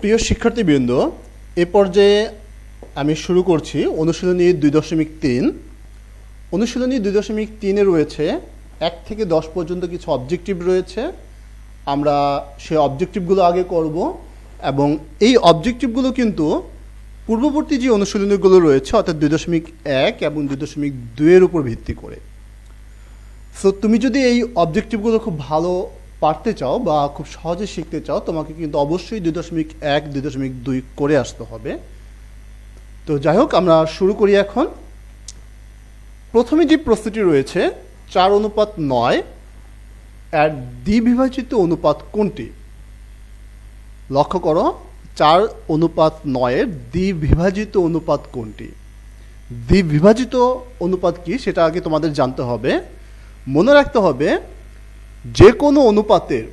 প্রিয় শিক্ষার্থীবৃন্দ, এ পর্যায়ে আমি শুরু করছি অনুশীলনী দুই দশমিক তিন। অনুশীলনী দুই দশমিক তিনে রয়েছে এক থেকে দশ পর্যন্ত কিছু অবজেক্টিভ রয়েছে। আমরা সেই অবজেক্টিভগুলো আগে করব এবং এই অবজেক্টিভগুলো কিন্তু পূর্ববর্তী যে অনুশীলনীগুলো রয়েছে, অর্থাৎ দুই দশমিক এক এবং দুই দশমিক দুইয়ের উপর ভিত্তি করে। সো তুমি যদি এই অবজেক্টিভগুলো খুব ভালো পারতে চাও বা খুব সহজে শিখতে চাও, তোমাকে কিন্তু অবশ্যই দুই দশমিক এক, দুই দশমিক দুই করে আসতে হবে। তো যাই হোক, আমরা শুরু করি এখন। প্রথমে যে প্রশ্নটি রয়েছে, চার অনুপাত নয় এর দ্বিবিভাজিত অনুপাত কোনটি? লক্ষ্য করো, চার অনুপাত নয়ের দ্বিবিভাজিত অনুপাত কোনটি? দ্বিবিভাজিত অনুপাত কি, সেটা আগে তোমাদের জানতে হবে। মনে রাখতে হবে যে কোনো অনুপাতের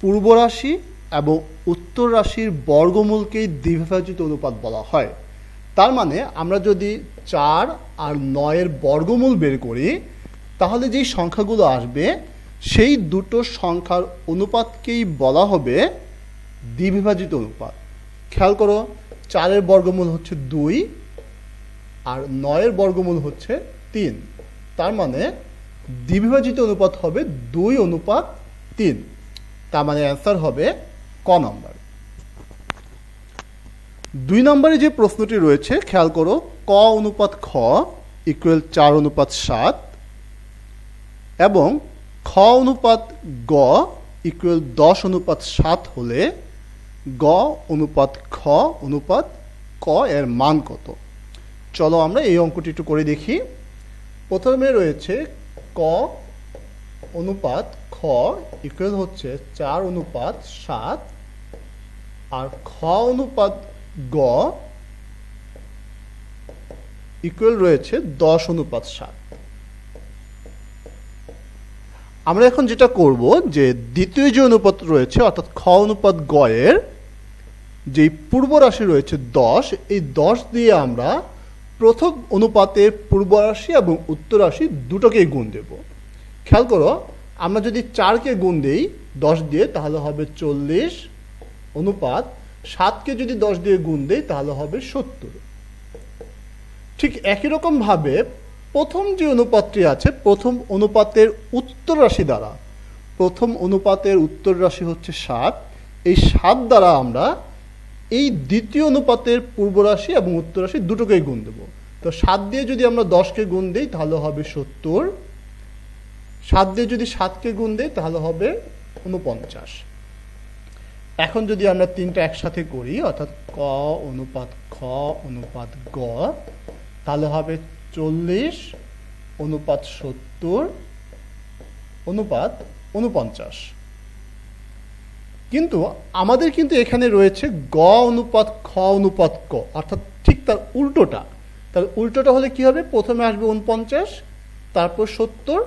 পূর্ব রাশি এবং উত্তর রাশির বর্গমূলকেই দ্বিভাজিত অনুপাত বলা হয়। তার মানে আমরা যদি চার আর নয়ের বর্গমূল বের করি, তাহলে যেই সংখ্যাগুলো আসবে, সেই দুটো সংখ্যার অনুপাতকেই বলা হবে দ্বিবিভাজিত অনুপাত। খেয়াল করো, চারের বর্গমূল হচ্ছে দুই আর নয়ের বর্গমূল হচ্ছে তিন। তার মানে দ্বিবিভাজিত অনুপাত হবে দুই অনুপাত তিন। তার মানে অ্যান্সার হবে ক নম্বর দুই নম্বরে যে প্রশ্নটি রয়েছে, খেয়াল করো, ক অনুপাত খ ইকুয়াল চার অনুপাত সাত এবং খ অনুপাত গ ইকুয়াল দশ অনুপাত সাত হলে গ অনুপাত খ অনুপাত ক এর মান কত? চলো আমরা এই অঙ্কটি একটু করে দেখি। প্রথমে রয়েছে ক অনুপাত খ, ইকুয়াল হচ্ছে চার অনুপাত সাত। আর খ অনুপাত গ, ইকুয়াল রয়েছে দশ অনুপাত সাত। আমরা এখন যেটা করব, যে দ্বিতীয় যে অনুপাত রয়েছে, অর্থাৎ খ অনুপাত গ এর যে পূর্ব রাশি রয়েছে দশ, এই দশ দিয়ে আমরা প্রথম অনুপাতের পূর্ব রাশি এবং উত্তর রাশি দুটোকেই গুণ দেব। খেয়াল করো, আমরা যদি চারকে গুণ দিই, দশ দিয়ে, তাহলে হবে চল্লিশ। অনুপাত, সাতকে যদি দশ দিয়ে গুণ দেই, তাহলে হবে সত্তর। ঠিক একই রকমভাবে প্রথম যে অনুপাতটি আছে, প্রথম অনুপাতের উত্তর রাশি দ্বারা, প্রথম অনুপাতের উত্তর রাশি হচ্ছে সাত। এই সাত দ্বারা আমরা এই দ্বিতীয় অনুপাতের পূর্ব রাশি এবং উত্তর রাশি দুটোকেই গুণ দেবো। তো সাত দিয়ে যদি আমরা দশকে গুণ দিই, তাহলে হবে সত্তর। সাত দিয়ে যদি সাতকে গুণ দিই, তাহলে হবে উনপঞ্চাশ এখন যদি আমরা তিনটা একসাথে করি, অর্থাৎ ক অনুপাত খ অনুপাত গ, তাহলে হবে চল্লিশ অনুপাত সত্তর অনুপাত উনপঞ্চাশ কিন্তু আমাদের কিন্তু এখানে রয়েছে গ অনুপাত, খ অনুপাত, ক। অর্থাৎ ঠিক তার উল্টোটা। তার উল্টোটা হলে কি হবে? প্রথমে আসবে উনপঞ্চাশ তারপর সত্তর,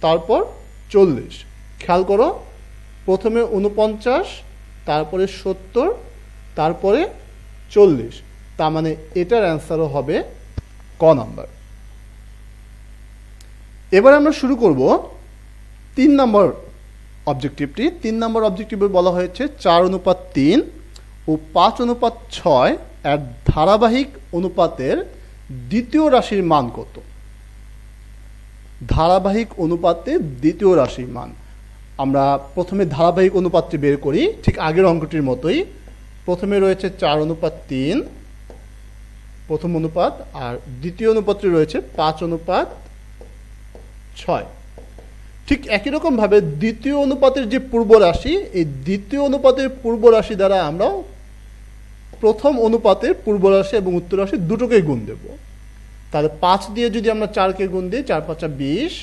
তারপর চল্লিশ। খেয়াল করো, প্রথমে উনপঞ্চাশ তারপরে সত্তর, তারপরে চল্লিশ। তার মানে এটার অ্যান্সারও হবে ক নাম্বার। এবার আমরা শুরু করব তিন নম্বর অবজেক্টিভটি তিন নম্বর অবজেক্টিভে বলা হয়েছে চার অনুপাত তিন ও পাঁচ অনুপাত ছয় এর ধারাবাহিক অনুপাতের দ্বিতীয় রাশির মান কত? ধারাবাহিক অনুপাতে দ্বিতীয় রাশির মান। আমরা প্রথমে ধারাবাহিক অনুপাতটি বের করি, ঠিক আগের অঙ্কটির মতোই। প্রথমে রয়েছে চার অনুপাত তিন, প্রথম অনুপাত, আর দ্বিতীয় অনুপাতটি রয়েছে পাঁচ অনুপাত ছয়। ঠিক একই রকমভাবে দ্বিতীয় অনুপাতের যে পূর্ব রাশি, এই দ্বিতীয় অনুপাতের পূর্ব রাশি দ্বারা আমরা প্রথম অনুপাতের পূর্ব রাশি এবং উত্তর রাশি দুটোকেই গুণ দেব। তাহলে পাঁচ দিয়ে যদি আমরা চারকে গুণ দিই, চার পাঁচা বিশ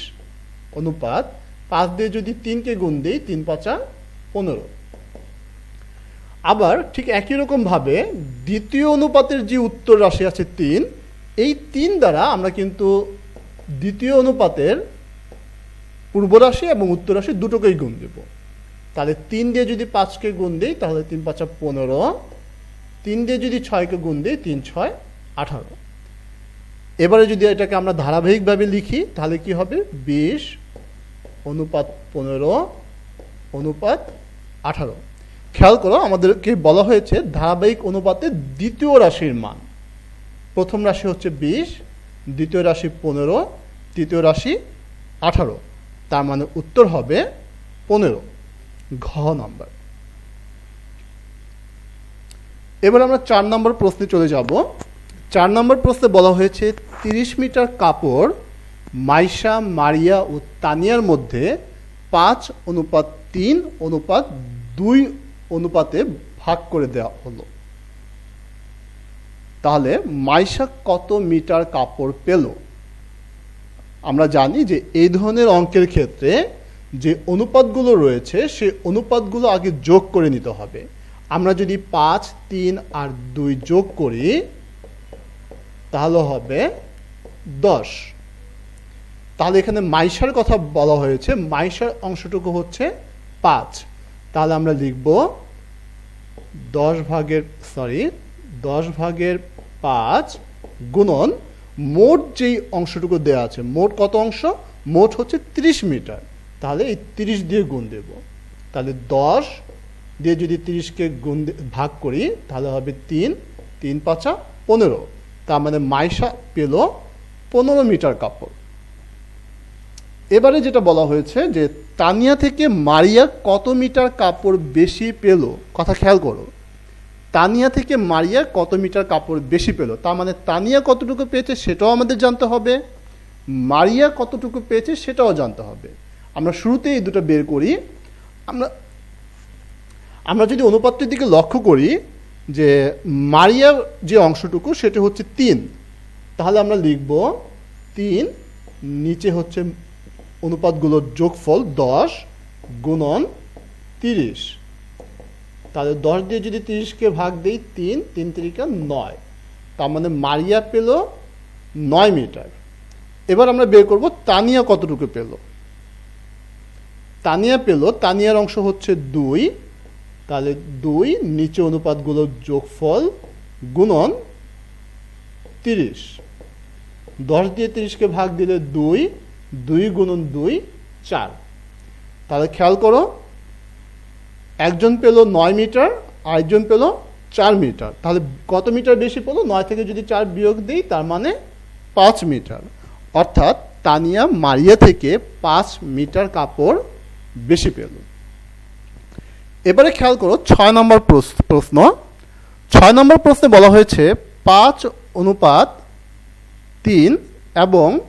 অনুপাত, পাঁচ দিয়ে যদি তিনকে গুণ দিই, তিন পাঁচা পনেরো। আবার ঠিক একই রকমভাবে দ্বিতীয় অনুপাতের যে উত্তর রাশি আছে তিন, এই তিন দ্বারা আমরা কিন্তু দ্বিতীয় অনুপাতের পূর্ব রাশি এবং উত্তর রাশি দুটোকেই গুণ দেব। তাহলে তিন দিয়ে যদি পাঁচকে গুণ দিই, তাহলে তিন পাঁচা পনেরো। তিন দিয়ে যদি ছয়কে গুণ দিই, তিন ছয় আঠারো। এবারে যদি এটাকে আমরা ধারাবাহিকভাবে লিখি, তাহলে কি হবে? বিশ অনুপাত পনেরো অনুপাত আঠারো। খেয়াল করো, আমাদেরকে বলা হয়েছে ধারাবাহিক অনুপাতে দ্বিতীয় রাশির মান। প্রথম রাশি হচ্ছে বিশ, দ্বিতীয় রাশি পনেরো, তৃতীয় রাশি আঠারো। তার মানে উত্তর হবে পনেরো, ঘ নম্বর। এবার আমরা চার নম্বর প্রশ্নে চলে যাব। চার নম্বর প্রশ্নে বলা হয়েছে, তিরিশ মিটার কাপড় মাইশা, মারিয়া ও তানিয়ার মধ্যে পাঁচ অনুপাত তিন অনুপাত দুই অনুপাতে ভাগ করে দেওয়া হলো। তাহলে মাইশা কত মিটার কাপড় পেল? আমরা জানি যে এই ধরনের অঙ্কের ক্ষেত্রে যে অনুপাতগুলো রয়েছে, সেই অনুপাতগুলো আগে যোগ করে নিতে হবে। আমরা যদি পাঁচ, তিন আর দুই যোগ করি, তাহলে হবে দশ। তাহলে এখানে মাইশার কথা বলা হয়েছে, মাইশার অংশটুকু হচ্ছে পাঁচ। তাহলে আমরা লিখব দশ ভাগের সরি দশ ভাগের পাঁচ গুণন মোট যেই অংশটুকু দেওয়া আছে, মোট কত অংশ? মোট হচ্ছে তিরিশ মিটার। তাহলে এই তিরিশ দিয়ে গুণ দেব। তাহলে দশ দিয়ে যদি তিরিশকে গুণ ভাগ করি, তাহলে হবে তিন তিন পাঁচা পনেরো। তার মানে মাইশা পেল পনেরো মিটার কাপড়। এবারে যেটা বলা হয়েছে যে, তানিয়া থেকে মারিয়া কত মিটার কাপড় বেশি পেল? কথা খেয়াল করো। তানিয়া থেকে মারিয়া কত মিটার কাপড় বেশি পেল? তার মানে তানিয়া কতটুকু পেয়েছে সেটাও আমাদের জানতে হবে। মারিয়া কতটুকু পেয়েছে সেটাও জানতে হবে। আমরা শুরুতে এই দুটো বের করি। আমরা আমরা যদি অনুপাতটির দিকে লক্ষ্য করি যে মারিয়ার যে অংশটুকু সেটা হচ্ছে তিন। তাহলে আমরা লিখব তিন, নিচে হচ্ছে অনুপাতগুলোর যোগফল দশ গুণন তিরিশ। তাহলে দশ দিয়ে যদি তিরিশকে ভাগ দিই তিন তিন তিরিকা নয়। তার মানে মারিয়া পেল নয় মিটার। এবার আমরা বের করব তানিয়া কতটুকু পেল। তানিয়া পেল, তানিয়ার অংশ হচ্ছে দুই। তাহলে দুই, নিচে অনুপাতগুলোর যোগফল গুণন তিরিশ। দশ দিয়ে তিরিশকে ভাগ দিলে দুই দুই গুণন দুই, চার। তাহলে খেয়াল করো একজন পেল নয় মিটার, আরেকজন পেল চার মিটার। তাহলে কত মিটার বেশি পেল? নয় থেকে যদি চার বিয়োগ দিই, তার মানে পাঁচ মিটার। অর্থাৎ তানিয়া মারিয়া থেকে পাঁচ মিটার কাপড় বেশি পেল। এবারে খেয়াল করো, ছয় নম্বর প্রশ্ন। ছয় নম্বর প্রশ্নে বলা হয়েছে, পাঁচ অনুপাত তিন এবং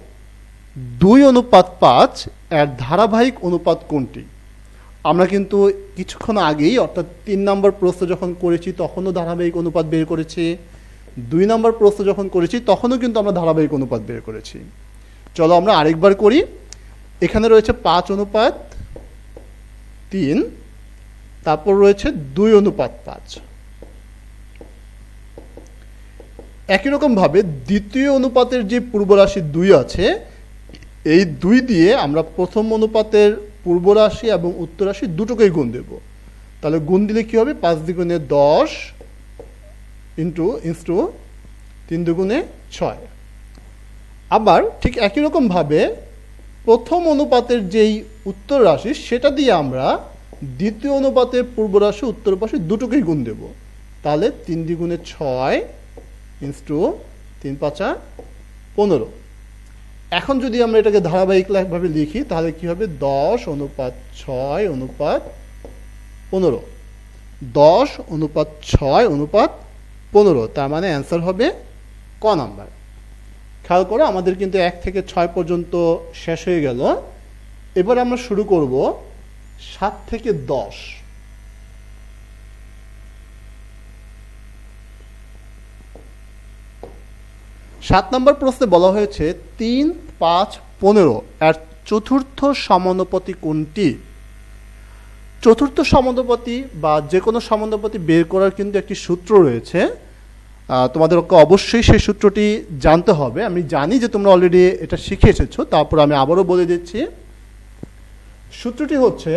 দুই অনুপাত পাঁচ এর ধারাবাহিক অনুপাত কোনটি? আমরা কিন্তু কিছুক্ষণ আগেই, অর্থাৎ তিন নম্বর প্রশ্ন যখন করেছি, তখনও ধারাবাহিক অনুপাত বের করেছি। দুই নম্বর প্রশ্ন যখন করেছি, তখনও কিন্তু আমরা ধারাবাহিক অনুপাত বের করেছি। চলো আমরা আরেকবার করি। এখানে রয়েছে পাঁচ অনুপাত, তিন। তারপর রয়েছে দুই অনুপাত পাঁচ। একই রকমভাবে দ্বিতীয় অনুপাতের যে পূর্বরাশি দুই আছে, এই দুই দিয়ে আমরা প্রথম অনুপাতের পূর্বরাশি এবং উত্তরাশি দুটোকেই গুণ দেব। তাহলে গুণ দিলে কি হবে? পাঁচ দ্বিগুণে দশ ইন্টু ইন্টু তিন দুগুণে ছয়। আবার ঠিক একই রকমভাবে প্রথম অনুপাতের যেই উত্তর রাশি, সেটা দিয়ে আমরা দ্বিতীয় অনুপাতের পূর্ব রাশি, উত্তর পাশে দুটোকেই গুণ দেব। তাহলে তিন দ্বিগুণে ছয় ইন্টু তিন পাঁচা পনেরো। এখন যদি আমরা এটাকে ধারাবাহিকভাবে লিখি, তাহলে কি হবে? দশ অনুপাত ছয় অনুপাত পনেরো। দশ অনুপাত ছয় অনুপাত পনেরো, তার মানে অ্যান্সার হবে ক নাম্বার। খেয়াল করো, আমাদের কিন্তু এক থেকে ছয় পর্যন্ত শেষ হয়ে গেল। এবার আমরা শুরু করব সাত থেকে দশ। সাত নম্বর প্রশ্নে বলা হয়েছে, তিন, পাঁচ, পনেরো, এর চতুর্থ সমানুপাতি কোনটি? চতুর্থ সমানুপাতি বা যে কোনো সমানুপাতি বের করার কিন্তু একটি সূত্র রয়েছে। তোমাদেরকে অবশ্যই সেই সূত্রটি জানতে হবে। আমি জানি যে তোমরা অলরেডি এটা শিখে এসেছ, তারপর আমি আবারও বলে দিচ্ছি। সূত্রটি হচ্ছে,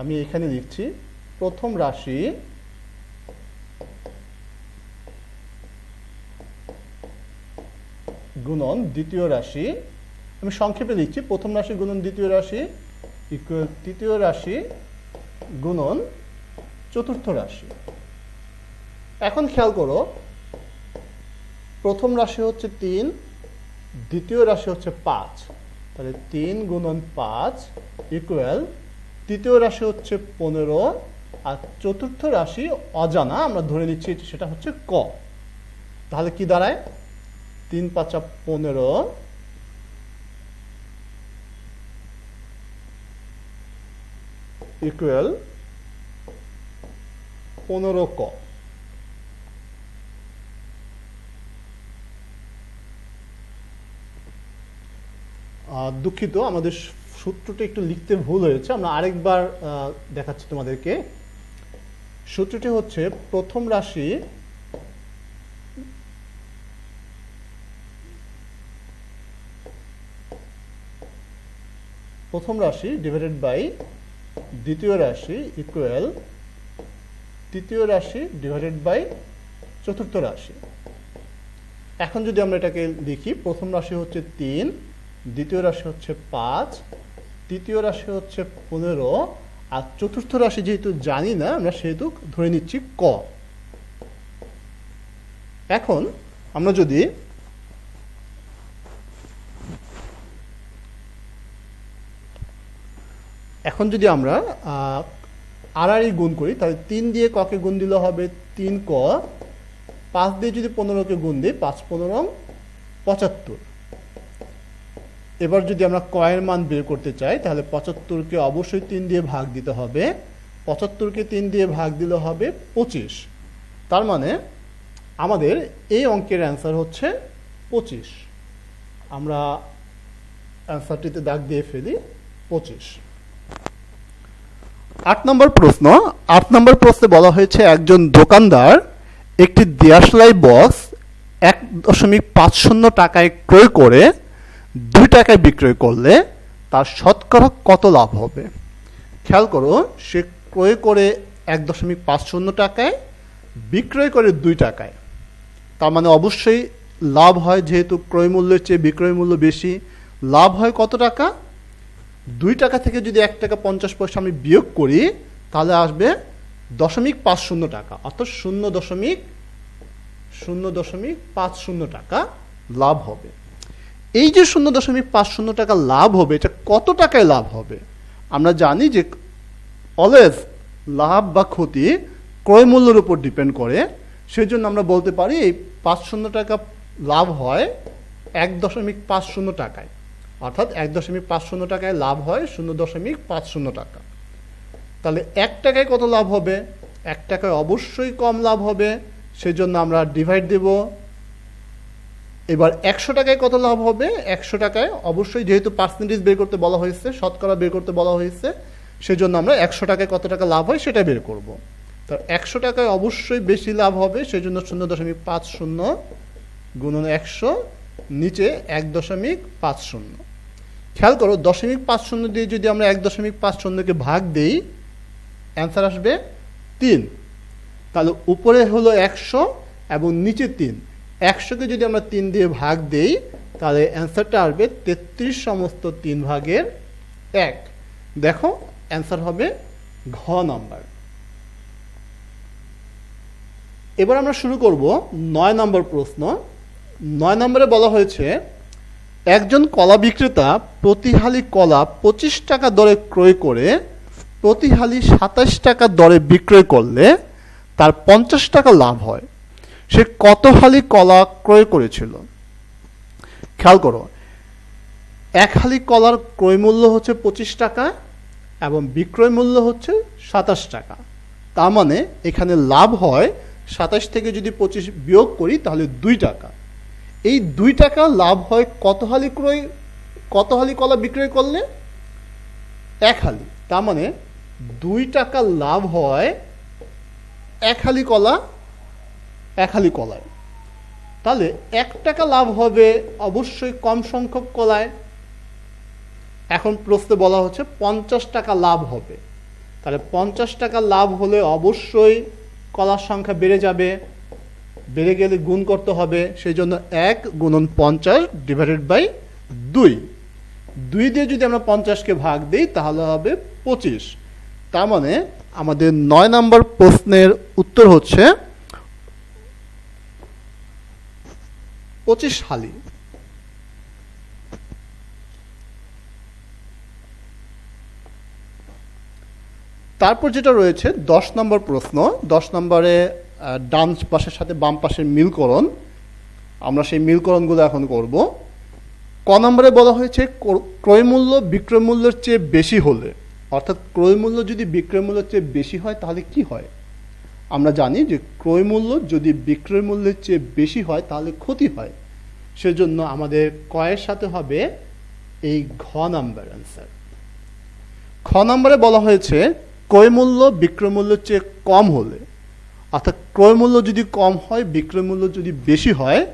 আমি এখানে লিখছি, প্রথম রাশি গুণন দ্বিতীয় রাশি। আমি সংক্ষেপে লিখছি, প্রথম রাশি গুণন দ্বিতীয় রাশি ইকুয়াল তৃতীয় রাশি গুণন চতুর্থ রাশি। এখন খেয়াল করো, প্রথম রাশি হচ্ছে তিন, দ্বিতীয় রাশি হচ্ছে পাঁচ। তাহলে তিন গুণন পাঁচ ইকুয়াল তৃতীয় রাশি হচ্ছে পনেরো আর চতুর্থ রাশি অজানা, আমরা ধরে নিচ্ছি সেটা হচ্ছে ক। তাহলে কি দাঁড়ায়? তিন পাঁচা পনেরো। ইকুয়াল পনেরো ক। দুঃখিত, আমাদের সূত্রটা একটু লিখতে ভুল হয়েছে। আমরা আরেকবার দেখাচ্ছি তোমাদেরকে। সূত্রটি হচ্ছে, প্রথম রাশি প্রথম রাশি ডিভাইডেড বাই দ্বিতীয় রাশি ইকুয়াল তৃতীয় রাশি ডিভাইডেড বাই চতুর্থ রাশি। এখন যদি আমরা এটাকে দেখি, প্রথম রাশি হচ্ছে তিন, দ্বিতীয় রাশি হচ্ছে পাঁচ, তৃতীয় রাশি হচ্ছে পনেরো, আর চতুর্থ রাশি যেহেতু জানি না, আমরা সেহেতু ধরে নিচ্ছি ক। এখন আমরা যদি এখন যদি আমরা আড়াআড়ি গুণ করি, তাহলে তিন দিয়ে ককে গুণ দিলে হবে তিন ক, পাঁচ দিয়ে যদি পনেরোকে গুণ দিই, পাঁচ পনেরো, পঁচাত্তর। এবার যদি আমরা কয়ের মান বের করতে চাই, তাহলে পঁচাত্তরকে অবশ্যই তিন দিয়ে ভাগ দিতে হবে। পঁচাত্তরকে তিন দিয়ে ভাগ দিলে হবে পঁচিশ। তার মানে আমাদের এই অঙ্কের অ্যান্সার হচ্ছে পঁচিশ। আমরা অ্যান্সারটিতে দাগ দিয়ে ফেলি, পঁচিশ। আট নম্বর প্রশ্ন, আট নম্বর প্রশ্নে বলা হয়েছে একজন দোকানদার একটি দেয়াশলাই বক্স এক দশমিক পাঁচ শূন্য টাকায় ক্রয় করে দুই টাকায় বিক্রয় করলে তার শতকরা কত লাভ হবে? খেয়াল করো, সে ক্রয় করে এক দশমিক পাঁচ শূন্য টাকায়, বিক্রয় করে দুই টাকায়। তার মানে অবশ্যই লাভ হয় যেহেতু ক্রয় মূল্যের চেয়ে বিক্রয় মূল্য বেশি। লাভ হয় কত টাকা? দুই টাকা থেকে যদি এক টাকা পঞ্চাশ পয়সা আমি বিয়োগ করি, তাহলে আসবে দশমিক পাঁচ শূন্য টাকা। অর্থাৎ শূন্য দশমিক শূন্য দশমিক পাঁচ শূন্য টাকা লাভ হবে। এই যে শূন্য দশমিক পাঁচ শূন্য টাকা লাভ হবে, এটা কত টাকায় লাভ হবে? আমরা জানি যে অলওয়েজ লাভ বা ক্ষতি ক্রয় মূল্যের উপর ডিপেন্ড করে। সেই জন্য আমরা বলতে পারি এই পাঁচ শূন্য টাকা লাভ হয় এক দশমিক পাঁচ শূন্য টাকায়। অর্থাৎ এক দশমিক পাঁচ শূন্য টাকায় লাভ হয় শূন্য দশমিক পাঁচ শূন্য টাকা। তাহলে এক টাকায় কত লাভ হবে? এক টাকায় অবশ্যই কম লাভ হবে সেই জন্য আমরা ডিভাইড দেব। এবার একশো টাকায় কত লাভ হবে? একশো টাকায় অবশ্যই যেহেতু পার্সেন্টেজ বের করতে বলা হয়েছে, শতকরা বের করতে বলা হয়েছে সেই জন্য আমরা একশো টাকায় কত টাকা লাভ হয় সেটা বের করব। তো একশো টাকায় অবশ্যই বেশি লাভ হবে সেই জন্য শূন্য দশমিক পাঁচ শূন্য গুণন একশো, নিচে এক দশমিক পাঁচ শূন্য। খেয়াল করো, দশমিক পাঁচ শূন্য দিয়ে যদি আমরা এক দশমিক পাঁচ শূন্যকে ভাগ দেই অ্যান্সার আসবে তিন। তাহলে উপরে হলো একশো এবং নিচে তিন। একশোকে যদি আমরা তিন দিয়ে ভাগ দেই, তাহলে অ্যান্সারটা আসবে তেত্রিশ সমস্ত তিন ভাগের এক। দেখো অ্যান্সার হবে ঘ নাম্বার এবার আমরা শুরু করব নয় নম্বর প্রশ্ন। নয় নম্বরে বলা হয়েছে একজন কলা বিক্রেতা প্রতিহালি কলা পঁচিশ টাকা দরে ক্রয় করে প্রতি হালি সাতাশ টাকা দরে বিক্রয় করলে তার পঞ্চাশ টাকা লাভ হয়। সে কত হালি কলা ক্রয় করেছিল? খেয়াল করো, এক হালি কলার ক্রয় মূল্য হচ্ছে পঁচিশ টাকা এবং বিক্রয় মূল্য হচ্ছে সাতাশ টাকা। তার মানে এখানে লাভ হয় সাতাশ থেকে যদি পঁচিশ বিয়োগ করি তাহলে দুই টাকা। এই দুই টাকা লাভ হয় কত হালি ক্রয়, কত হালি কলা বিক্রয় করলে? এক হালি। তার মানে দুই টাকা লাভ হয় এক হালি কলা, এক হালি কলায়। তাহলে এক টাকা লাভ হবে অবশ্যই কম সংখ্যক কলায়। এখন প্রশ্নে বলা হচ্ছে পঞ্চাশ টাকা লাভ হবে। তাহলে পঞ্চাশ টাকা লাভ হলে অবশ্যই কলার সংখ্যা বেড়ে যাবে। বেড়ে গেলে গুণ করতে হবে সেই জন্য এক গুণন পঞ্চাশ ডিভাইডেড বাই দুই। দুই দিয়ে যদি আমরা পঞ্চাশকে ভাগ দিই, তাহলে হবে পঁচিশ। তার মানে আমাদের নয় নম্বর প্রশ্নের উত্তর হচ্ছে পঁচিশ হালি। তারপর যেটা রয়েছে, দশ নম্বর প্রশ্ন, দশ নম্বরে ডান পাশের সাথে বাম পাশের মিলকরণ। আমরা সেই মিলকরণগুলো এখন করব। ক নম্বরে বলা হয়েছে, ক্র- ক্রয় মূল্য বিক্রয় মূল্যের চেয়ে বেশি হলে। অর্থাৎ ক্রয় মূল্য যদি বিক্রয় মূল্যের চেয়ে বেশি হয়, তাহলে কি হয়? আমরা জানি যে ক্রয় মূল্য যদি বিক্রয় মূল্যের চেয়ে বেশি হয়, তাহলে ক্ষতি হয়। সেজন্য আমাদের কয়ের সাথে হবে এই ঘ নাম্বার অ্যান্সার খ নম্বরে বলা হয়েছে, ক্রয় মূল্য বিক্রয় মূল্যের চেয়ে কম হলে। অর্থাৎ ক্রয় মূল্য যদি কম হয়, বিক্রয় মূল্য যদি বেশি হয়,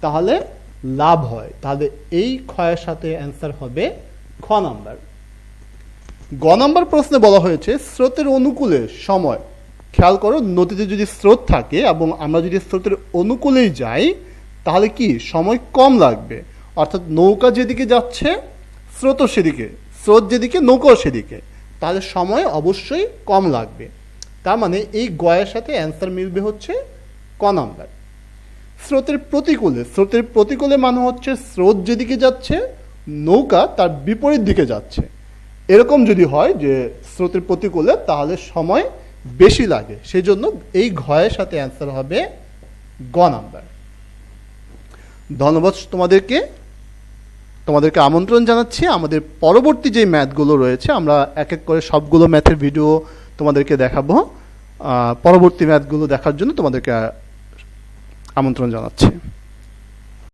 তাহলে লাভ হয়। তাহলে এই ক্ষয়ের সাথে অ্যান্সার হবে খ নাম্বার। গ নম্বর প্রশ্নে বলা হয়েছে, স্রোতের অনুকূলে সময়। খেয়াল করো, নদীতে যদি স্রোত থাকে এবং আমরা যদি স্রোতের অনুকূলেই যাই, তাহলে কি? সময় কম লাগবে। অর্থাৎ নৌকা যেদিকে যাচ্ছে, স্রোতও সেদিকে। স্রোত যেদিকে, নৌকাও সেদিকে। তাহলে সময় অবশ্যই কম লাগবে। তার মানে এই গয়ের সাথে অ্যান্সার মিলবে হচ্ছে ক নাম্বার স্রোতের প্রতিকূলে স্রোতের প্রতিকূলে মানে হচ্ছে স্রোত যেদিকে যাচ্ছে, নৌকা তার বিপরীত দিকে যাচ্ছে। এরকম যদি হয় যে স্রোতের প্রতিকূলে, তাহলে সময় বেশি লাগে। সেই জন্য এই ঘয়ের সাথে অ্যান্সার হবে গ নাম্বার ধন্যবাদ তোমাদেরকে। তোমাদেরকে আমন্ত্রণ জানাচ্ছি। আমাদের পরবর্তী যে ম্যাথগুলো রয়েছে, আমরা এক এক করে সবগুলো ম্যাথের ভিডিও তোমাদেরকে দেখাবো। পরবর্তী ম্যাথগুলো দেখার জন্য তোমাদেরকে আমন্ত্রণ জানাচ্ছি।